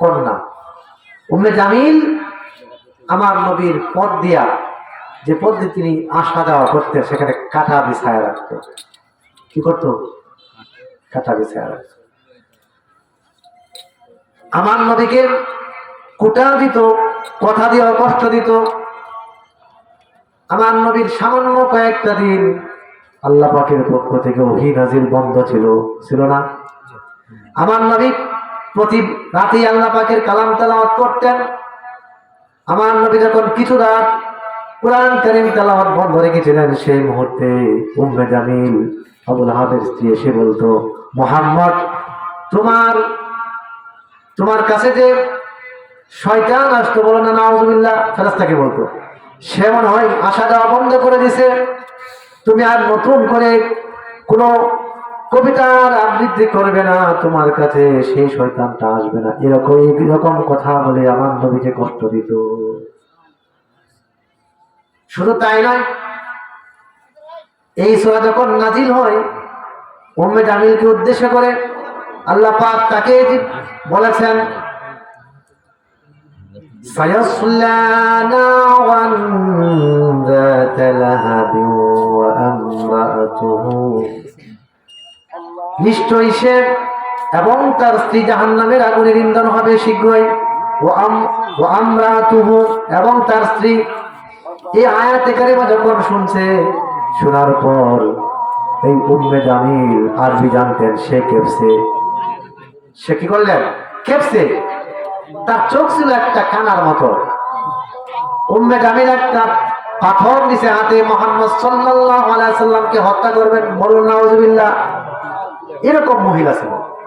কন্যা উম্মে জামিল আমার নবীর পদ দিয়া যে পথ দিয়ে তিনি আসা যাওয়া করতেন, সেখানে কাঁটা বিছায়া রাখতো। কি করতো? কাঁটা বিছায়া রাখতো। আমার নবীকে কুটা দিত, কথা দিয়ে কষ্ট দিত। আমার নবীর সামান্য কয়েকটা দিন আল্লাহ পক্ষ থেকে ওহি নাজিল বন্ধ ছিল ছিল না। আমার নবী প্রতি রাতেই আল্লাহ পাকের কালাম তেলাওয়াত করতেন। আমার নবী যখন কিছু রাত কোরআন কারিম তেলাওয়াত বন্ধ রেখেছিলেন, সেই মুহূর্তে উম্মে জামিল আবুল আহাবের স্ত্রী এসে বলতো, মোহাম্মদ, তোমার তোমার কাছে যে শয়তান আসতো বলো না, নাউজুবিল্লাহ ফেরাস্তাকে বলতো। সে মনে হয় আসা যাওয়া বন্ধ করে দিছে। তুমি আর নতুন করে কোনো কবিতার আবৃত্তি করবে না, তোমার কাছে সেই শয়তানটা আসবে না। এরকম এরকম কথা বলে আমার নবীকে কষ্ট দিত। শুধু তাই নয়, এই সোয়া যখন নাজিল হয়, উম্মে জামিলকে উদ্দেশ্য করে আল্লাহ পাক তাকে বলেছেন সায়াসুল্লাহ নিশ্চয়ই সে এবং তার স্ত্রী জাহান্নামের আগুনের ইন্ধন হবে শীঘ্রই। ও আমরা তুহু এবং তার স্ত্রী এই আয়াতে কারিমা যখন শুনছে, শোনার পর এই উম্মে জামিল আরবি জানতেন সে কেপসে সে কি করলেন? কেপসে তার চোখ ছিল একটা কানার মতো। উম্মে জামিল একটা পাথর দিছে হাতে মোহাম্মদ সাল্লাল্লাহু আলাইহি সাল্লামকে হত্যা করবেন। বলুন, নাউজুবিল্লাহ। এরকম মহিলা ছিল।